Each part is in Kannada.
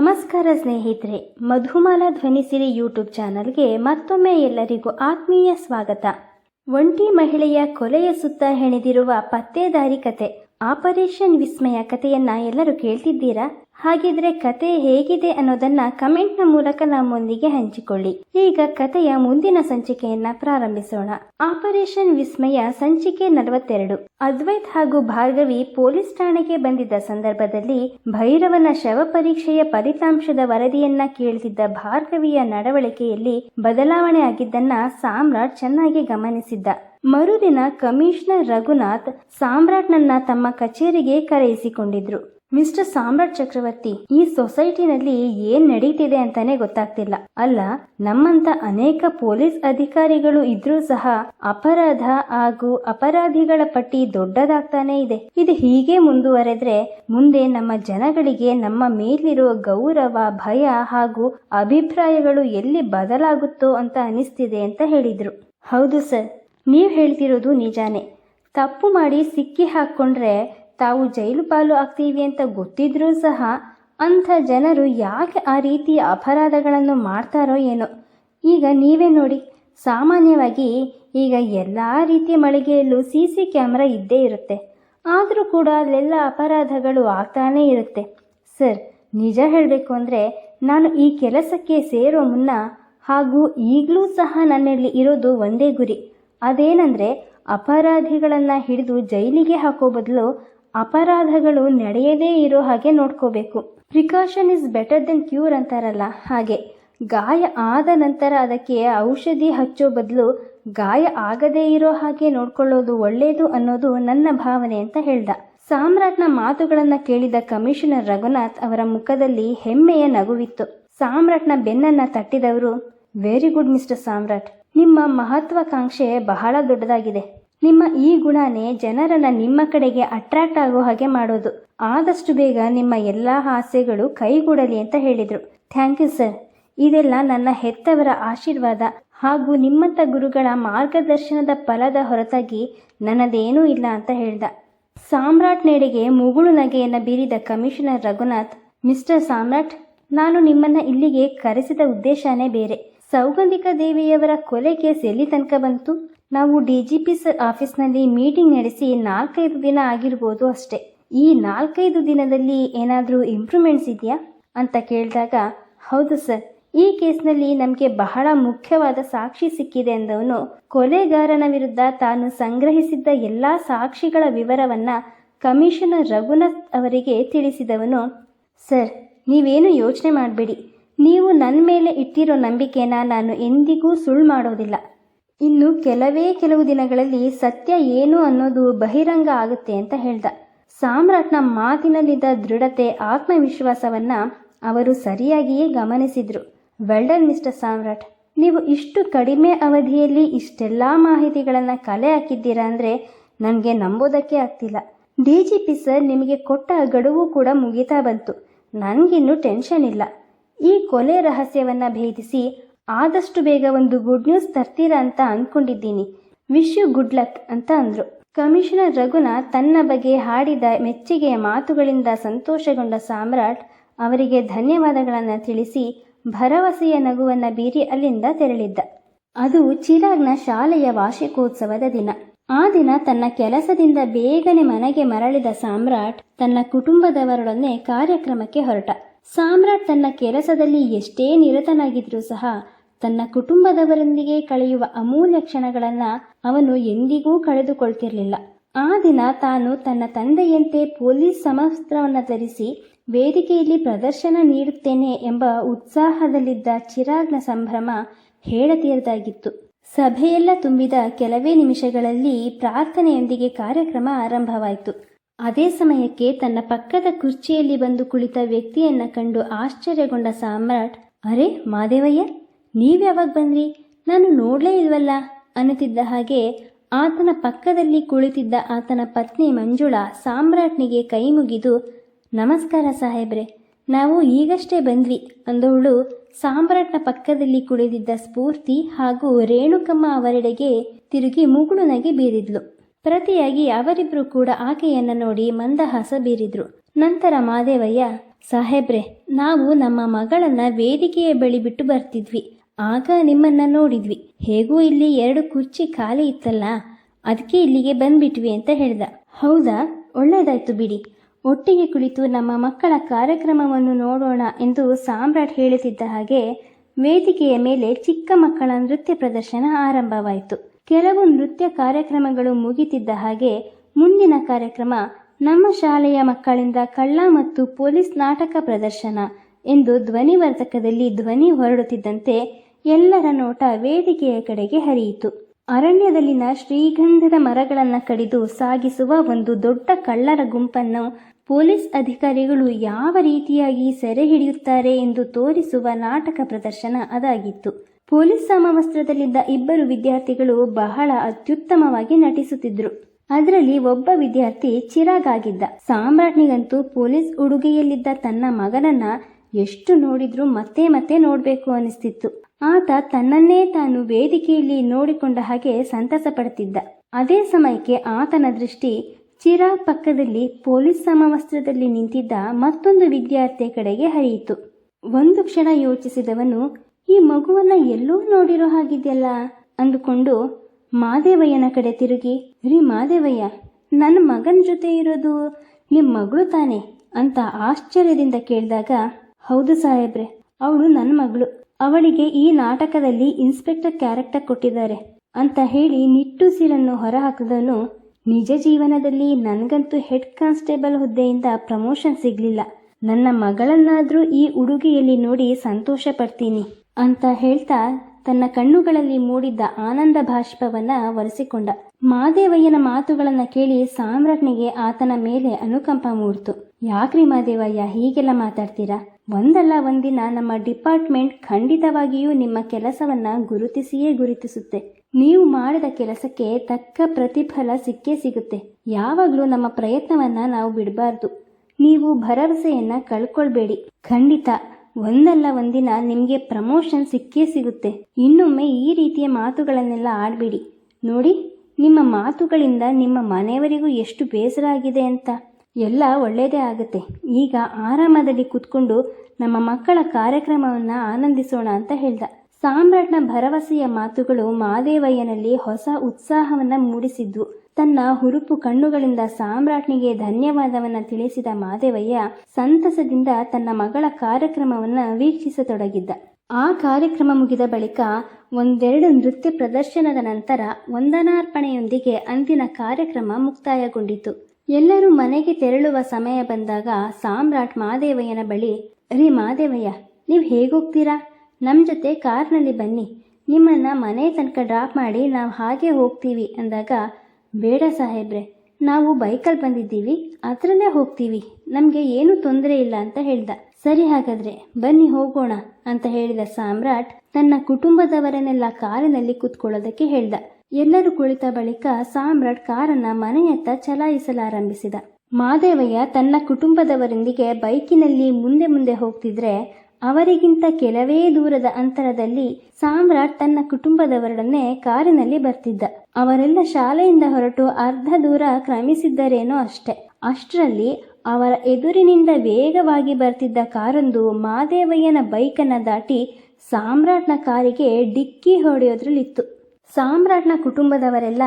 ನಮಸ್ಕಾರ ಸ್ನೇಹಿತರೆ, ಮಧುಮಾಲ ಧ್ವನಿಸಿರಿ ಯೂಟ್ಯೂಬ್ ಚಾನಲ್ಗೆ ಮತ್ತೊಮ್ಮೆ ಎಲ್ಲರಿಗೂ ಆತ್ಮೀಯ ಸ್ವಾಗತ. ಒಂಟಿ ಮಹಿಳೆಯ ಕೊಲೆಯ ಸುತ್ತ ಹೆಣೆದಿರುವ ಪತ್ತೇದಾರಿ ಕತೆ, ಆಪರೇಷನ್ ವಿಸ್ಮಯ ಕಥೆಯನ್ನ ಎಲ್ಲರೂ ಕೇಳ್ತಿದ್ದೀರಾ? ಹಾಗಿದ್ರೆ ಕತೆ ಹೇಗಿದೆ ಅನ್ನೋದನ್ನ ಕಮೆಂಟ್ನ ಮೂಲಕ ನಮ್ಮೊಂದಿಗೆ ಹಂಚಿಕೊಳ್ಳಿ. ಈಗ ಕತೆಯ ಮುಂದಿನ ಸಂಚಿಕೆಯನ್ನ ಪ್ರಾರಂಭಿಸೋಣ. ಆಪರೇಷನ್ ವಿಸ್ಮಯ ಸಂಚಿಕೆ ನಲವತ್ತೆರಡು. ಅದ್ವೈತ್ ಹಾಗೂ ಭಾರ್ಗವಿ ಪೊಲೀಸ್ ಠಾಣೆಗೆ ಬಂದಿದ್ದ ಸಂದರ್ಭದಲ್ಲಿ ಭೈರವನ ಶವ ಪರೀಕ್ಷೆಯ ಫಲಿತಾಂಶದ ವರದಿಯನ್ನ ಕೇಳ್ತಿದ್ದ ಭಾರ್ಗವಿಯ ನಡವಳಿಕೆಯಲ್ಲಿ ಬದಲಾವಣೆ ಆಗಿದ್ದನ್ನ ಸಾಮ್ರಾಟ್ ಚೆನ್ನಾಗಿ ಗಮನಿಸಿದ್ದ. ಮರುದಿನ ಕಮಿಷನರ್ ರಘುನಾಥ್ ಸಾಮ್ರಾಟ್ನನ್ನ ತಮ್ಮ ಕಚೇರಿಗೆ ಕರೆಯಿಸಿಕೊಂಡಿದ್ರು. ಮಿಸ್ಟರ್ ಸಾಮ್ರಾಟ್ ಚಕ್ರವರ್ತಿ, ಈ ಸೊಸೈಟಿನಲ್ಲಿ ಏನ್ ನಡೀತಿದೆ ಅಂತಾನೆ ಗೊತ್ತಾಗ್ತಿಲ್ಲ. ಅಲ್ಲ, ನಮ್ಮಂತ ಅನೇಕ ಪೊಲೀಸ್ ಅಧಿಕಾರಿಗಳು ಇದ್ರೂ ಸಹ ಅಪರಾಧ ಹಾಗೂ ಅಪರಾಧಿಗಳ ಪಟ್ಟಿ ದೊಡ್ಡದಾಗ್ತಾನೆ ಇದೆ. ಇದು ಹೀಗೆ ಮುಂದುವರೆದ್ರೆ ಮುಂದೆ ನಮ್ಮ ಜನಗಳಿಗೆ ನಮ್ಮ ಮೇಲಿರುವ ಗೌರವ, ಭಯ ಹಾಗೂ ಅಭಿಪ್ರಾಯಗಳು ಎಲ್ಲಿ ಬದಲಾಗುತ್ತೋ ಅಂತ ಅನಿಸ್ತಿದೆ ಅಂತ ಹೇಳಿದ್ರು. ಹೌದು ಸರ್, ನೀವು ಹೇಳ್ತಿರೋದು ನಿಜಾನೇ. ತಪ್ಪು ಮಾಡಿ ಸಿಕ್ಕಿ ಹಾಕ್ಕೊಂಡ್ರೆ ತಾವು ಜೈಲು ಪಾಲು ಆಗ್ತೀವಿ ಅಂತ ಗೊತ್ತಿದ್ರೂ ಸಹ ಅಂಥ ಜನರು ಯಾಕೆ ಆ ರೀತಿಯ ಅಪರಾಧಗಳನ್ನು ಮಾಡ್ತಾರೋ ಏನೋ? ಈಗ ನೀವೇ ನೋಡಿ, ಸಾಮಾನ್ಯವಾಗಿ ಈಗ ಎಲ್ಲ ರೀತಿಯ ಮಳಿಗೆಯಲ್ಲೂ ಸಿ ಸಿ ಕ್ಯಾಮ್ರಾ ಇದ್ದೇ ಇರುತ್ತೆ. ಆದರೂ ಕೂಡ ಅಲ್ಲೆಲ್ಲ ಅಪರಾಧಗಳು ಆಗ್ತಾನೇ ಇರುತ್ತೆ. ಸರ್, ನಿಜ ಹೇಳಬೇಕು ಅಂದರೆ ನಾನು ಈ ಕೆಲಸಕ್ಕೆ ಸೇರೋ ಮುನ್ನ ಹಾಗೂ ಈಗಲೂ ಸಹ ನನ್ನಲ್ಲಿ ಇರೋದು ಒಂದೇ ಗುರಿ. ಅದೇನೆಂದರೆ, ಅಪರಾಧಿಗಳನ್ನು ಹಿಡಿದು ಜೈಲಿಗೆ ಹಾಕೋ ಬದಲು ಅಪರಾಧಗಳು ನಡೆಯದೇ ಇರೋ ಹಾಗೆ ನೋಡ್ಕೋಬೇಕು. Precaution is better than cure ಅಂತಾರಲ್ಲ. ಹಾಗೆ, ಗಾಯ ಆದ ನಂತರ ಅದಕ್ಕೆ ಔಷಧಿ ಹಚ್ಚೋ ಬದಲು ಗಾಯ ಆಗದೇ ಇರೋ ಹಾಗೆ ನೋಡ್ಕೊಳ್ಳೋದು ಒಳ್ಳೆಯದು ಅನ್ನೋದು ನನ್ನ ಭಾವನೆ ಅಂತ ಹೇಳ್ದ. ಸಾಮ್ರಾಟ್ನ ಮಾತುಗಳನ್ನು ಕೇಳಿದ ಕಮಿಷನರ್ ರಘುನಾಥ್ ಅವರ ಮುಖದಲ್ಲಿ ಹೆಮ್ಮೆಯ ನಗುವಿತ್ತು. ಸಾಮ್ರಾಟ್ನ ಬೆನ್ನನ್ನ ತಟ್ಟಿದವರು ವೆರಿ ಗುಡ್ ಮಿಸ್ಟರ್ ಸಾಮ್ರಾಟ್. ನಿಮ್ಮ ಮಹತ್ವಾಕಾಂಕ್ಷೆ ಬಹಳ ದೊಡ್ಡದಾಗಿದೆ. ನಿಮ್ಮ ಈ ಗುಣನೇ ಜನರನ್ನ ನಿಮ್ಮ ಕಡೆಗೆ ಅಟ್ರಾಕ್ಟ್ ಆಗೋ ಹಾಗೆ ಮಾಡೋದು. ಆದಷ್ಟು ಬೇಗ ನಿಮ್ಮ ಎಲ್ಲ ಆಸೆಗಳು ಕೈಗೂಡಲಿ ಅಂತ ಹೇಳಿದರು. ಥ್ಯಾಂಕ್ ಯು ಸರ್ ಇದೆಲ್ಲ ನನ್ನ ಹೆತ್ತವರ ಆಶೀರ್ವಾದ ಹಾಗೂ ನಿಮ್ಮಂಥ ಗುರುಗಳ ಮಾರ್ಗದರ್ಶನದ ಫಲದ ಹೊರತಾಗಿ ನನ್ನದೇನೂ ಇಲ್ಲ ಅಂತ ಹೇಳ್ದ. ಸಾಮ್ರಾಟ್ ನೆಡೆಗೆ ಮುಗುಳು ನಗೆಯನ್ನು ಬೀರಿದ ಕಮಿಷನರ್ ರಘುನಾಥ್ ಮಿಸ್ಟರ್ ಸಾಮ್ರಾಟ್, ನಾನು ನಿಮ್ಮನ್ನ ಇಲ್ಲಿಗೆ ಕರೆಸಿದ ಉದ್ದೇಶನೇ ಬೇರೆ. ಸೌಗಂಧಿಕ ದೇವಿಯವರ ಕೊಲೆ ಕೇಸ್ ಎಲ್ಲಿ ತನಕ ಬಂತು? ನಾವು ಡಿ ಜಿ ಪಿ ಸರ್ ಆಫೀಸ್ನಲ್ಲಿ ಮೀಟಿಂಗ್ ನಡೆಸಿ ನಾಲ್ಕೈದು ದಿನ ಆಗಿರ್ಬೋದು ಅಷ್ಟೇ. ಈ ನಾಲ್ಕೈದು ದಿನದಲ್ಲಿ ಏನಾದರೂ ಇಂಪ್ರೂವ್ಮೆಂಟ್ಸ್ ಇದೆಯಾ? ಅಂತ ಕೇಳಿದಾಗ, ಹೌದು ಸರ್ ಈ ಕೇಸ್ನಲ್ಲಿ ನಮಗೆ ಬಹಳ ಮುಖ್ಯವಾದ ಸಾಕ್ಷಿ ಸಿಕ್ಕಿದೆ ಎಂದವನು ಕೊಲೆಗಾರನ ವಿರುದ್ಧ ತಾನು ಸಂಗ್ರಹಿಸಿದ್ದ ಎಲ್ಲ ಸಾಕ್ಷಿಗಳ ವಿವರವನ್ನ ಕಮಿಷನರ್ ರಘುನಾಥ್ ಅವರಿಗೆ ತಿಳಿಸಿದವನು ಸರ್ ನೀವೇನು ಯೋಚನೆ ಮಾಡಬೇಡಿ. ನೀವು ನನ್ನ ಮೇಲೆ ಇಟ್ಟಿರೋ ನಂಬಿಕೆನ ನಾನು ಎಂದಿಗೂ ಸುಳ್ಳು ಮಾಡೋದಿಲ್ಲ. ಇನ್ನು ಕೆಲವೇ ಕೆಲವು ದಿನಗಳಲ್ಲಿ ಸತ್ಯ ಏನು ಅನ್ನೋದು ಬಹಿರಂಗ ಆಗುತ್ತೆ ಅಂತ ಹೇಳ್ದ. ಸಾಮ್ರಾಟ್ನ ಮಾತಿನಲ್ಲಿದ್ದ ದೃಢತೆ, ಆತ್ಮವಿಶ್ವಾಸವನ್ನ ಅವರು ಸರಿಯಾಗಿಯೇ ಗಮನಿಸಿದ್ರು. ವೆಲ್ಡನ್ ಮಿಸ್ಟರ್ ಸಾಮ್ರಾಟ್, ನೀವು ಇಷ್ಟು ಕಡಿಮೆ ಅವಧಿಯಲ್ಲಿ ಇಷ್ಟೆಲ್ಲ ಮಾಹಿತಿಗಳನ್ನು ಕಲೆ ಹಾಕಿದ್ದೀರಾ ಅಂದರೆ ನನಗೆ ನಂಬೋದಕ್ಕೆ ಆಗ್ತಿಲ್ಲ. ಡಿ ಜಿ ಪಿ ಸರ್ ನಿಮಗೆ ಕೊಟ್ಟ ಗಡುವು ಕೂಡ ಮುಗಿತಾ ಬಂತು. ನನಗಿನ್ನೂ ಟೆನ್ಷನ್ ಇಲ್ಲ. ಈ ಕೊಲೆ ರಹಸ್ಯವನ್ನ ಭೇದಿಸಿ ಆದಷ್ಟು ಬೇಗ ಒಂದು ಗುಡ್ ನ್ಯೂಸ್ ತರ್ತೀರಾ ಅಂತ ಅಂದ್ಕೊಂಡಿದ್ದೀನಿ ವಿಶ್ ಯು ಗುಡ್ ಲಕ್ ಅಂತ ಅಂದರು. ಕಮಿಷನರ್ ರಘುನಾಥ್ ತನ್ನ ಬಗ್ಗೆ ಹಾಡಿದ ಮೆಚ್ಚುಗೆಯ ಮಾತುಗಳಿಂದ ಸಂತೋಷಗೊಂಡ ಸಾಮ್ರಾಟ್ ಅವರಿಗೆ ಧನ್ಯವಾದಗಳನ್ನು ತಿಳಿಸಿ ಭರವಸೆಯ ನಗುವನ್ನು ಬೀರಿ ಅಲ್ಲಿಂದ ತೆರಳಿದ್ದ. ಅದು ಚಿರಾಗ್ನ ಶಾಲೆಯ ವಾರ್ಷಿಕೋತ್ಸವದ ದಿನ. ಆ ದಿನ ತನ್ನ ಕೆಲಸದಿಂದ ಬೇಗನೆ ಮನೆಗೆ ಮರಳಿದ ಸಾಮ್ರಾಟ್ ತನ್ನ ಕುಟುಂಬದವರೊಡನೆ ಕಾರ್ಯಕ್ರಮಕ್ಕೆ ಹೊರಟ. ಸಾಮ್ರಾಟ್ ತನ್ನ ಕೆಲಸದಲ್ಲಿ ಎಷ್ಟೇ ನಿರತನಾಗಿದ್ರೂ ಸಹ ತನ್ನ ಕುಟುಂಬದವರೊಂದಿಗೆ ಕಳೆಯುವ ಅಮೂಲ್ಯ ಕ್ಷಣಗಳನ್ನ ಅವನು ಎಂದಿಗೂ ಕಳೆದುಕೊಳ್ತಿರಲಿಲ್ಲ. ಆ ದಿನ ತಾನು ತನ್ನ ತಂದೆಯಂತೆ ಪೊಲೀಸ್ ಸಮವಸ್ತ್ರವನ್ನು ಧರಿಸಿ ವೇದಿಕೆಯಲ್ಲಿ ಪ್ರದರ್ಶನ ನೀಡುತ್ತೇನೆ ಎಂಬ ಉತ್ಸಾಹದಲ್ಲಿದ್ದ ಚಿರಾಗ್ನ ಸಂಭ್ರಮ ಹೇಳತೀರದಾಗಿತ್ತು. ಸಭೆಯೆಲ್ಲ ತುಂಬಿದ ಕೆಲವೇ ನಿಮಿಷಗಳಲ್ಲಿ ಪ್ರಾರ್ಥನೆಯೊಂದಿಗೆ ಕಾರ್ಯಕ್ರಮ ಆರಂಭವಾಯಿತು. ಅದೇ ಸಮಯಕ್ಕೆ ತನ್ನ ಪಕ್ಕದ ಕುರ್ಚಿಯಲ್ಲಿ ಬಂದು ಕುಳಿತ ವ್ಯಕ್ತಿಯನ್ನ ಕಂಡು ಆಶ್ಚರ್ಯಗೊಂಡ ಸಾಮ್ರಾಟ್, ಅರೆ, ಮಾದೇವಯ್ಯ ನೀವ್ಯಾವಾಗ ಬಂದ್ರಿ? ನಾನು ನೋಡಲೇ ಇಲ್ವಲ್ಲ? ಅನ್ನುತ್ತಿದ್ದ ಹಾಗೆ ಆತನ ಪಕ್ಕದಲ್ಲಿ ಕುಳಿತಿದ್ದ ಆತನ ಪತ್ನಿ ಮಂಜುಳಾ ಸಾಮ್ರಾಟ್ನಿಗೆ ಕೈ ಮುಗಿದು, ನಮಸ್ಕಾರ ಸಾಹೇಬ್ರೆ, ನಾವು ಈಗಷ್ಟೇ ಬಂದ್ವಿ ಅಂದವಳು ಸಾಮ್ರಾಟ್ನ ಪಕ್ಕದಲ್ಲಿ ಕುಳಿದಿದ್ದ ಸ್ಫೂರ್ತಿ ಹಾಗೂ ರೇಣುಕಮ್ಮ ಅವರೆಡೆಗೆ ತಿರುಗಿ ಮುಗುಳು ನಗೆ ಬೀರಿದ್ಲು. ಪ್ರತಿಯಾಗಿ ಅವರಿಬ್ರು ಕೂಡ ಆಕೆಯನ್ನ ನೋಡಿ ಮಂದಹಾಸ ಬೀರಿದ್ರು. ನಂತರ ಮಾದೇವಯ್ಯ, ಸಾಹೇಬ್ರೆ, ನಾವು ನಮ್ಮ ಮಗಳನ್ನ ವೇದಿಕೆಯ ಬಳಿ ಬಿಟ್ಟು ಬರ್ತಿದ್ವಿ. ಆಗ ನಿಮ್ಮನ್ನ ನೋಡಿದ್ವಿ. ಹೇಗೂ ಇಲ್ಲಿ ಎರಡು ಕುರ್ಚಿ ಖಾಲಿ ಇತ್ತಲ್ಲ ಅದಕ್ಕೆ ಇಲ್ಲಿಗೆ ಬಂದ್ಬಿಟ್ವಿ ಅಂತ ಹೇಳ್ದ. ಹೌದಾ? ಒಳ್ಳೇದಾಯ್ತು ಬಿಡಿ. ಒಟ್ಟಿಗೆ ಕುಳಿತು ನಮ್ಮ ಮಕ್ಕಳ ಕಾರ್ಯಕ್ರಮವನ್ನು ನೋಡೋಣ ಎಂದು ಸಾಮ್ರಾಟ್ ಹೇಳುತ್ತಿದ್ದ ಹಾಗೆ ವೇದಿಕೆಯ ಮೇಲೆ ಚಿಕ್ಕ ಮಕ್ಕಳ ನೃತ್ಯ ಪ್ರದರ್ಶನ ಆರಂಭವಾಯಿತು. ಕೆಲವು ನೃತ್ಯ ಕಾರ್ಯಕ್ರಮಗಳು ಮುಗಿತಿದ್ದ ಹಾಗೆ ಮುಂದಿನ ಕಾರ್ಯಕ್ರಮ ನಮ್ಮ ಶಾಲೆಯ ಮಕ್ಕಳಿಂದ ಕಳ್ಳ ಮತ್ತು ಪೊಲೀಸ್ ನಾಟಕ ಪ್ರದರ್ಶನ ಎಂದು ಧ್ವನಿವರ್ಧಕದಲ್ಲಿ ಧ್ವನಿ ಹೊರಡುತ್ತಿದ್ದಂತೆ ಎಲ್ಲರ ನೋಟ ವೇದಿಕೆಯ ಕಡೆಗೆ ಹರಿಯಿತು. ಅರಣ್ಯದಲ್ಲಿನ ಶ್ರೀಗಂಧದ ಮರಗಳನ್ನು ಕಡಿದು ಸಾಗಿಸುವ ಒಂದು ದೊಡ್ಡ ಕಳ್ಳರ ಗುಂಪನ್ನು ಪೊಲೀಸ್ ಅಧಿಕಾರಿಗಳು ಯಾವ ರೀತಿಯಾಗಿ ಸೆರೆ ಹಿಡಿಯುತ್ತಾರೆ ಎಂದು ತೋರಿಸುವ ನಾಟಕ ಪ್ರದರ್ಶನ ಅದಾಗಿತ್ತು. ಪೊಲೀಸ್ ಸಮವಸ್ತ್ರದಲ್ಲಿದ್ದ ಇಬ್ಬರು ವಿದ್ಯಾರ್ಥಿಗಳು ಬಹಳ ಅತ್ಯುತ್ತಮವಾಗಿ ನಟಿಸುತ್ತಿದ್ದರು ಅದರಲ್ಲಿ ಒಬ್ಬ ವಿದ್ಯಾರ್ಥಿ ಚಿರಾಗಾಗಿದ್ದ. ಸಾಮ್ರಾಟ್ನಿಗಂತೂ ಪೊಲೀಸ್ ಉಡುಗೆಯಲ್ಲಿದ್ದ ತನ್ನ ಮಗನನ್ನ ಎಷ್ಟು ನೋಡಿದ್ರೂ ಮತ್ತೆ ಮತ್ತೆ ನೋಡಬೇಕು ಅನಿಸ್ತಿತ್ತು. ಆತ ತನ್ನನ್ನೇ ತಾನು ವೇದಿಕೆಯಲ್ಲಿ ನೋಡಿಕೊಂಡ ಹಾಗೆ ಸಂತಸ ಪಡುತ್ತಿದ್ದ ಅದೇ ಸಮಯಕ್ಕೆ ಆತನ ದೃಷ್ಟಿ ಚಿರಾಗ್ ಪಕ್ಕದಲ್ಲಿ ಪೊಲೀಸ್ ಸಮವಸ್ತ್ರದಲ್ಲಿ ನಿಂತಿದ್ದ ಮತ್ತೊಂದು ವಿದ್ಯಾರ್ಥಿಯ ಕಡೆಗೆ ಹರಿಯಿತು. ಒಂದು ಕ್ಷಣ ಯೋಚಿಸಿದವನು, ಈ ಮಗುವನ್ನ ಎಲ್ಲೋ ನೋಡಿರೋ ಹಾಗಿದೆಯಲ್ಲ? ಅಂದುಕೊಂಡು, ಮಾದೇವಯ್ಯನ ಕಡೆ ತಿರುಗಿ, ರೀ ಮಾದೇವಯ್ಯ ನನ್ನ ಮಗನ ಜೊತೆ ಇರೋದು ನಿಮ್ಮ ಮಗಳು ತಾನೆ? ಅಂತ ಆಶ್ಚರ್ಯದಿಂದ ಕೇಳಿದಾಗ, ಹೌದು ಸಾಹೇಬ್ರೆ, ಅವಳು ನನ್ನ ಮಗಳು. ಅವಳಿಗೆ ಈ ನಾಟಕದಲ್ಲಿ ಇನ್ಸ್ಪೆಕ್ಟರ್ ಕ್ಯಾರೆಕ್ಟರ್ ಕೊಟ್ಟಿದ್ದಾರೆ ಅಂತ ಹೇಳಿ ನಿಟ್ಟುಸಿರನ್ನು ಹೊರಹಾಕಿದವನು ನಿಜ ಜೀವನದಲ್ಲಿ ನನಗಂತೂ ಹೆಡ್ ಕಾನ್ಸ್ಟೇಬಲ್ ಹುದ್ದೆಯಿಂದ ಪ್ರಮೋಷನ್ ಸಿಗ್ಲಿಲ್ಲ. ನನ್ನ ಮಗಳನ್ನಾದರೂ ಈ ಉಡುಗೆಯಲ್ಲಿ ನೋಡಿ ಸಂತೋಷ ಪಡ್ತೀನಿ ಅಂತ ಹೇಳ್ತಾ ತನ್ನ ಕಣ್ಣುಗಳಲ್ಲಿ ಮೂಡಿದ್ದ ಆನಂದ ಭಾಷ್ಪವನ್ನ ಒರೆಸಿಕೊಂಡ. ಮಾದೇವಯ್ಯನ ಮಾತುಗಳನ್ನ ಕೇಳಿ ಸಾಮ್ರಾಟ್ನಿಗೆ ಆತನ ಮೇಲೆ ಅನುಕಂಪ ಮೂಡ್ತು. ಯಾಕ್ರಿ ಮಾದೇವಯ್ಯ, ಹೀಗೆಲ್ಲ ಮಾತಾಡ್ತೀರಾ? ಒಂದಲ್ಲ ಒಂದಿನ ನಮ್ಮ ಡಿಪಾರ್ಟ್ಮೆಂಟ್ ಖಂಡಿತವಾಗಿಯೂ ನಿಮ್ಮ ಕೆಲಸವನ್ನ ಗುರುತಿಸಿಯೇ ಗುರುತಿಸುತ್ತೆ. ನೀವು ಮಾಡಿದ ಕೆಲಸಕ್ಕೆ ತಕ್ಕ ಪ್ರತಿಫಲ ಸಿಕ್ಕೇ ಸಿಗುತ್ತೆ. ಯಾವಾಗಲೂ ನಮ್ಮ ಪ್ರಯತ್ನವನ್ನ ನಾವು ಬಿಡಬಾರ್ದು. ನೀವು ಭರವಸೆಯನ್ನು ಕಳ್ಕೊಳ್ಬೇಡಿ. ಖಂಡಿತ, ಒಂದಲ್ಲ ಒಂದಿನ ನಿಮಗೆ ಪ್ರಮೋಷನ್ ಸಿಕ್ಕೇ ಸಿಗುತ್ತೆ. ಇನ್ನೊಮ್ಮೆ ಈ ರೀತಿಯ ಮಾತುಗಳನ್ನೆಲ್ಲ ಆಡಬೇಡಿ. ನೋಡಿ, ನಿಮ್ಮ ಮಾತುಗಳಿಂದ ನಿಮ್ಮ ಮನೆಯವರಿಗೂ ಎಷ್ಟು ಬೇಸರ ಆಗಿದೆ ಅಂತ. ಎಲ್ಲ ಒಳ್ಳೆಯದೇ ಆಗುತ್ತೆ. ಈಗ ಆರಾಮದಲ್ಲಿ ಕೂತ್ಕೊಂಡು ನಮ್ಮ ಮಕ್ಕಳ ಕಾರ್ಯಕ್ರಮವನ್ನು ಆನಂದಿಸೋಣ ಅಂತ ಹೇಳ್ದ. ಸಾಮ್ರಾಟ್ನ ಭರವಸೆಯ ಮಾತುಗಳು ಮಾದೇವಯ್ಯನಲ್ಲಿ ಹೊಸ ಉತ್ಸಾಹವನ್ನು ಮೂಡಿಸಿದ್ವು ತನ್ನ ಹುರುಪು ಕಣ್ಣುಗಳಿಂದ ಸಾಮ್ರಾಟ್ನಿಗೆ ಧನ್ಯವಾದವನ್ನ ತಿಳಿಸಿದ ಮಾದೇವಯ್ಯ ಸಂತಸದಿಂದ ತನ್ನ ಮಗಳ ಕಾರ್ಯಕ್ರಮವನ್ನ ವೀಕ್ಷಿಸತೊಡಗಿದ್ದ. ಆ ಕಾರ್ಯಕ್ರಮ ಮುಗಿದ ಬಳಿಕ ಒಂದೆರಡು ನೃತ್ಯ ಪ್ರದರ್ಶನದ ನಂತರ ವಂದನಾರ್ಪಣೆಯೊಂದಿಗೆ ಅಂದಿನ ಕಾರ್ಯಕ್ರಮ ಮುಕ್ತಾಯಗೊಂಡಿತು. ಎಲ್ಲರೂ ಮನೆಗೆ ತೆರಳುವ ಸಮಯ ಬಂದಾಗ ಸಾಮ್ರಾಟ್ ಮಾದೇವಯ್ಯನ ಬಳಿ ರೀ ಮಾದೇವಯ್ಯ, ನೀವು ಹೇಗೋಗ್ತೀರಾ? ನಮ್ಮ ಜೊತೆ ಕಾರ್ನಲ್ಲಿ ಬನ್ನಿ. ನಿಮ್ಮನ್ನ ಮನೆ ತನಕ ಡ್ರಾಪ್ ಮಾಡಿ ನಾವು ಹಾಗೆ ಹೋಗ್ತೀವಿ ಅಂದಾಗ, ಬೇಡ ಸಾಹೇಬ್ರೆ, ನಾವು ಬೈಕಲ್ಲಿ ಬಂದಿದ್ದೀವಿ. ಅದರಲ್ಲೇ ಹೋಗ್ತೀವಿ. ನಮಗೆ ಏನೂ ತೊಂದರೆ ಇಲ್ಲ ಅಂತ ಹೇಳ್ದ. ಸರಿ ಹಾಗಾದ್ರೆ ಬನ್ನಿ ಹೋಗೋಣ ಅಂತ ಹೇಳಿದ ಸಾಮ್ರಾಟ್ ತನ್ನ ಕುಟುಂಬದವರನ್ನೆಲ್ಲ ಕಾರಿನಲ್ಲಿ ಕೂತ್ಕೊಳ್ಳೋದಕ್ಕೆ ಹೇಳ್ದ. ಎಲ್ಲರೂ ಕುಳಿತ ಬಳಿಕ ಸಾಮ್ರಾಟ್ ಕಾರನ್ನ ಮನೆಯತ್ತ ಚಲಾಯಿಸಲಾರಂಭಿಸಿದ. ಮಾದೇವಯ್ಯ ತನ್ನ ಕುಟುಂಬದವರೊಂದಿಗೆ ಬೈಕಿನಲ್ಲಿ ಮುಂದೆ ಮುಂದೆ ಹೋಗ್ತಿದ್ರೆ ಅವರಿಗಿಂತ ಕೆಲವೇ ದೂರದ ಅಂತರದಲ್ಲಿ ಸಾಮ್ರಾಟ್ ತನ್ನ ಕುಟುಂಬದವರೊಡನೆ ಕಾರಿನಲ್ಲಿ ಬರ್ತಿದ್ದ. ಅವರೆಲ್ಲ ಶಾಲೆಯಿಂದ ಹೊರಟು ಅರ್ಧ ದೂರ ಕ್ರಮಿಸಿದ್ದರೇನೋ ಅಷ್ಟೆ. ಅಷ್ಟರಲ್ಲಿ ಅವರ ಎದುರಿನಿಂದ ವೇಗವಾಗಿ ಬರ್ತಿದ್ದ ಕಾರೊಂದು ಮಾದೇವಯ್ಯನ ಬೈಕನ್ನು ದಾಟಿ ಸಾಮ್ರಾಟ್ನ ಕಾರಿಗೆ ಡಿಕ್ಕಿ ಹೊಡೆಯೋದ್ರಲ್ಲಿತ್ತು. ಸಾಮ್ರಾಟ್ನ ಕುಟುಂಬದವರೆಲ್ಲ,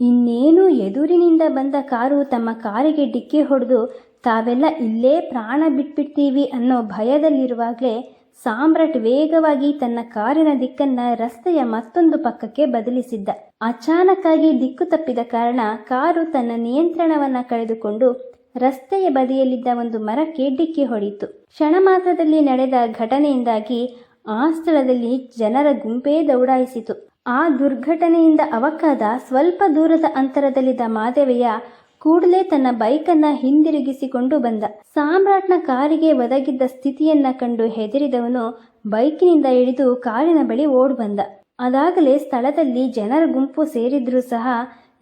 ಇನ್ನೇನು ಎದುರಿನಿಂದ ಬಂದ ಕಾರು ತಮ್ಮ ಕಾರಿಗೆ ಡಿಕ್ಕಿ ಹೊಡೆದು ತಾವೆಲ್ಲ ಇಲ್ಲೇ ಪ್ರಾಣ ಬಿಟ್ಬಿಡ್ತೀವಿ ಅನ್ನೋ ಭಯದಲ್ಲಿರುವಾಗಲೇ ಸಾಮ್ರಾಟ್ ವೇಗವಾಗಿ ತನ್ನ ಕಾರಿನ ದಿಕ್ಕನ್ನ ರಸ್ತೆಯ ಮತ್ತೊಂದು ಪಕ್ಕಕ್ಕೆ ಬದಲಿಸಿದ್ದ. ಅಚಾನಕ್ಕಾಗಿ ದಿಕ್ಕು ತಪ್ಪಿದ ಕಾರಣ ಕಾರು ತನ್ನ ನಿಯಂತ್ರಣವನ್ನ ಕಳೆದುಕೊಂಡು ರಸ್ತೆಯ ಬದಿಯಲ್ಲಿದ್ದ ಒಂದು ಮರಕ್ಕೆ ಡಿಕ್ಕಿ ಹೊಡೆಯಿತು ಕ್ಷಣ ಮಾತ್ರದಲ್ಲಿ ನಡೆದ ಘಟನೆಯಿಂದಾಗಿ ಆ ಸ್ಥಳದಲ್ಲಿ ಜನರ ಗುಂಪೇ ದೌಡಾಯಿಸಿತು. ಆ ದುರ್ಘಟನೆಯಿಂದ ಅವಕಾದ ಸ್ವಲ್ಪ ದೂರದ ಅಂತರದಲ್ಲಿದ್ದ ಮಾದೇವಯ್ಯ ಕೂಡಲೇ ತನ್ನ ಬೈಕನ್ನ ಹಿಂದಿರುಗಿಸಿಕೊಂಡು ಬಂದ. ಸಾಮ್ರಾಟ್ನ ಕಾರಿಗೆ ಒದಗಿದ್ದ ಸ್ಥಿತಿಯನ್ನ ಕಂಡು ಹೆದರಿದವನು ಬೈಕಿನಿಂದ ಇಳಿದು ಕಾರಿನ ಬಳಿ ಓಡ್ ಬಂದ. ಅದಾಗಲೇ ಸ್ಥಳದಲ್ಲಿ ಜನರ ಗುಂಪು ಸೇರಿದ್ರೂ ಸಹ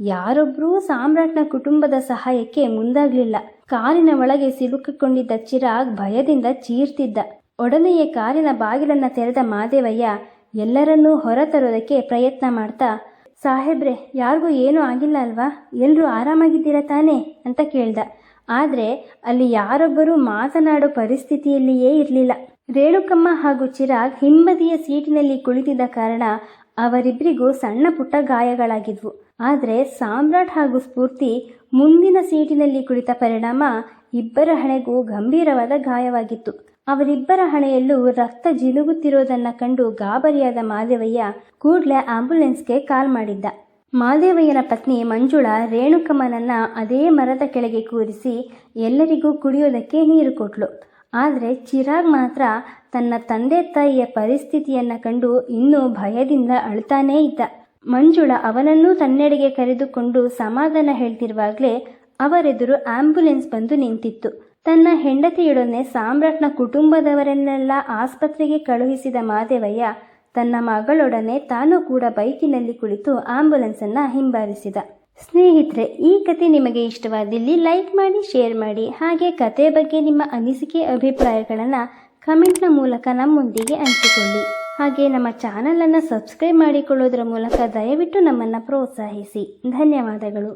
ಯಾರೊಬ್ಬರೂ ಸಾಮ್ರಾಟ್ನ ಕುಟುಂಬದ ಸಹಾಯಕ್ಕೆ ಮುಂದಾಗಲಿಲ್ಲ. ಕಾರಿನ ಒಳಗೆ ಸಿಲುಕಿಕೊಂಡಿದ್ದ ಚಿರಾಗ್ ಭಯದಿಂದ ಚೀರ್ತಿದ್ದ. ಒಡನೆಯೇ ಕಾರಿನ ಬಾಗಿಲನ್ನ ತೆರೆದ ಮಾದೇವಯ್ಯ ಎಲ್ಲರನ್ನೂ ಹೊರತರೋದಕ್ಕೆ ಪ್ರಯತ್ನ ಮಾಡ್ತಾ, ಸಾಹೇಬ್ರೆ, ಯಾರಿಗೂ ಏನೂ ಆಗಿಲ್ಲ ಅಲ್ವಾ? ಎಲ್ಲರೂ ಆರಾಮಾಗಿದ್ದೀರಾ ತಾನೇ? ಅಂತ ಕೇಳ್ದ. ಆದರೆ ಅಲ್ಲಿ ಯಾರೊಬ್ಬರೂ ಮಾತನಾಡೋ ಪರಿಸ್ಥಿತಿಯಲ್ಲಿಯೇ ಇರಲಿಲ್ಲ. ರೇಣುಕಮ್ಮ ಹಾಗೂ ಚಿರಾಗ್ ಹಿಂಬದಿಯ ಸೀಟಿನಲ್ಲಿ ಕುಳಿತಿದ್ದ ಕಾರಣ ಅವರಿಬ್ಬರಿಗೂ ಸಣ್ಣ ಪುಟ್ಟ ಗಾಯಗಳಾಗಿದ್ವು. ಆದರೆ ಸಾಮ್ರಾಟ್ ಹಾಗೂ ಸ್ಫೂರ್ತಿ ಮುಂದಿನ ಸೀಟಿನಲ್ಲಿ ಕುಳಿತ ಪರಿಣಾಮ ಇಬ್ಬರ ಹಣೆಗೂ ಗಂಭೀರವಾದ ಗಾಯವಾಗಿತ್ತು. ಅವರಿಬ್ಬರ ಹಣೆಯಲ್ಲೂ ರಕ್ತ ಜಿನುಗುತ್ತಿರೋದನ್ನ ಕಂಡು ಗಾಬರಿಯಾದ ಮಾದೇವಯ್ಯ ಕೂಡ್ಲೆ ಆಂಬ್ಯುಲೆನ್ಸ್ಗೆ ಕಾಲ್ ಮಾಡಿದ್ದ. ಮಾದೇವಯ್ಯನ ಪತ್ನಿ ಮಂಜುಳಾ ರೇಣುಕಮ್ಮನನ್ನ ಅದೇ ಮರದ ಕೆಳಗೆ ಕೂರಿಸಿ ಎಲ್ಲರಿಗೂ ಕುಡಿಯೋದಕ್ಕೆ ನೀರು ಕೊಟ್ಲು. ಆದರೆ ಚಿರಾಗ್ ಮಾತ್ರ ತನ್ನ ತಂದೆ ತಾಯಿಯ ಪರಿಸ್ಥಿತಿಯನ್ನು ಕಂಡು ಇನ್ನೂ ಭಯದಿಂದ ಅಳ್ತಾನೇ ಇದ್ದ. ಮಂಜುಳ ಅವನನ್ನೂ ತನ್ನೆಡೆಗೆ ಕರೆದುಕೊಂಡು ಸಮಾಧಾನ ಹೇಳ್ತಿರುವಾಗಲೇ ಅವರೆದುರು ಆಂಬ್ಯುಲೆನ್ಸ್ ಬಂದು ನಿಂತಿತ್ತು. ತನ್ನ ಹೆಂಡತಿಯೊಡನೆ ಸಾಮ್ರಾಟ್ನ ಕುಟುಂಬದವರನ್ನೆಲ್ಲ ಆಸ್ಪತ್ರೆಗೆ ಕಳುಹಿಸಿದ ಮಾದೇವಯ್ಯ ತನ್ನ ಮಗಳೊಡನೆ ತಾನು ಕೂಡ ಬೈಕಿನಲ್ಲಿ ಕುಳಿತು ಆಂಬ್ಯುಲೆನ್ಸನ್ನು ಹಿಂಬಾಲಿಸಿದ. ಸ್ನೇಹಿತರೆ, ಈ ಕತೆ ನಿಮಗೆ ಇಷ್ಟವಾದಲ್ಲಿ ಲೈಕ್ ಮಾಡಿ ಶೇರ್ ಮಾಡಿ, ಹಾಗೆ ಕತೆ ಬಗ್ಗೆ ನಿಮ್ಮ ಅನಿಸಿಕೆ, ಅಭಿಪ್ರಾಯಗಳನ್ನು ಕಮೆಂಟ್ನ ಮೂಲಕ ನಮ್ಮೊಂದಿಗೆ ಹಂಚಿಕೊಳ್ಳಿ. ಹಾಗೆ ನಮ್ಮ ಚಾನಲನ್ನು ಸಬ್ಸ್ಕ್ರೈಬ್ ಮಾಡಿಕೊಳ್ಳೋದರ ಮೂಲಕ ದಯವಿಟ್ಟು ನಮ್ಮನ್ನು ಪ್ರೋತ್ಸಾಹಿಸಿ. ಧನ್ಯವಾದಗಳು.